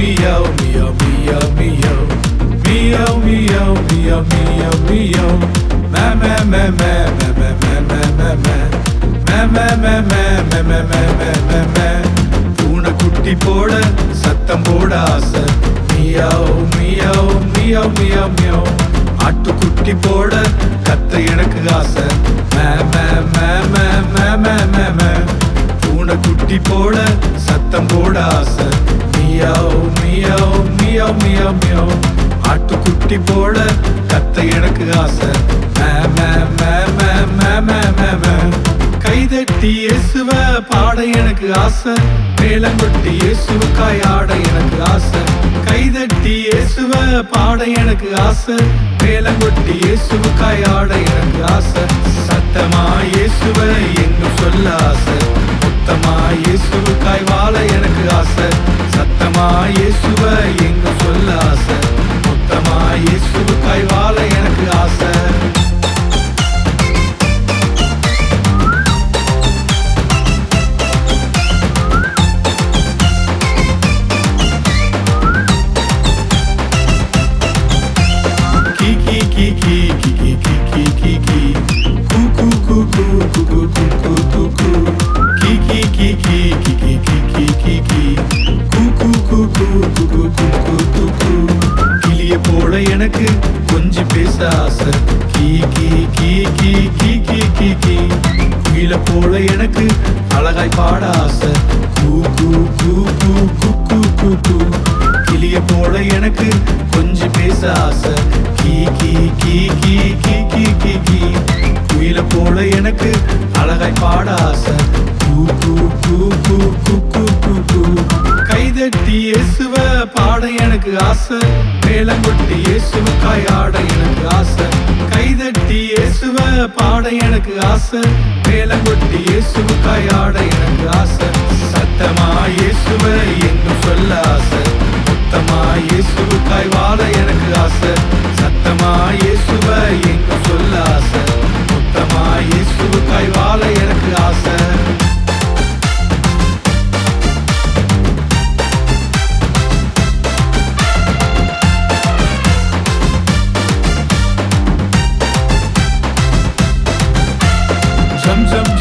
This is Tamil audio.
meow, meow, meow, meow. Meow, meow, meow, meow, meow. Ma, ma, ma, ma, ma, ma, ma, ma, ma, ma. Ma, ma, ma, ma, ma, ma, ma, ma, ma. பூனை குட்டி போட சத்தம் போட ஆசை மியாவ் மியாவ் மியாவ் மியாவ் மியாவ் ஆட்டுக்குட்டி போட கத்த எனக்கு ஆசை மே மே மே மே மே மே மே பூனை குட்டி போட சத்தம் போட ஆசை மியாவ் மியாவ் மியோ மியாவ் மியாவ் ஆட்டுக்குட்டி போல கத்த எனக்கு ஆசை. கைதட்டி இயேசுவ பாட எனக்கு ஆசை. மேலங்கொட்டி இயேசுக்காய் ஆட எனக்கு ஆசை. கைதட்டி இயேசுவ பாட எனக்கு ஆசை. மேலங்கொட்டி இயேசுக்காய் ஆட எனக்கு ஆசை. சத்தமா இயேசுவ என்று சொல்ல ஆசை. மொத்தமா இயேசுக்காய் வாழ எனக்கு ஆசை. மாயேசுவையே கீ கீ கீ கீ கீ கீ கீ குயில போல எனக்கு அழகாய் பாட ஆசை கூ கூ கூ கூ கூ கூ கூ கூ கிளிய போல எனக்கு கொஞ்சம் பேச ஆசை கீ கீ கீ கீ கீ கீ கீ கீ குயில போல எனக்கு அழகாய் பாட ஆசை கூ கூ கூ கூ கூ கூ கூ கூ கைதட்டி இயேசுவ பாட எனக்கு ஆசை மேலங்கொட்டி இயேசுவுக்காய் ஆட எனக்கு ஆசை கைதட்டி இயேசுவ பாட எனக்கு ஆசை. மேல கொட்டி இயேசுக்காய் ஆட எனக்கு ஆசை. சத்தமா இயேசுவ என்னும் சொல்ல ஆசை. சுத்தமா இயேசுக்காய் வாழ எனக்கு ஆசை. சத்தமா இயேசுவ என்னும் சொல்ல ஆசை. சுத்தமா இயேசுக்காய் வாழ எனக்கு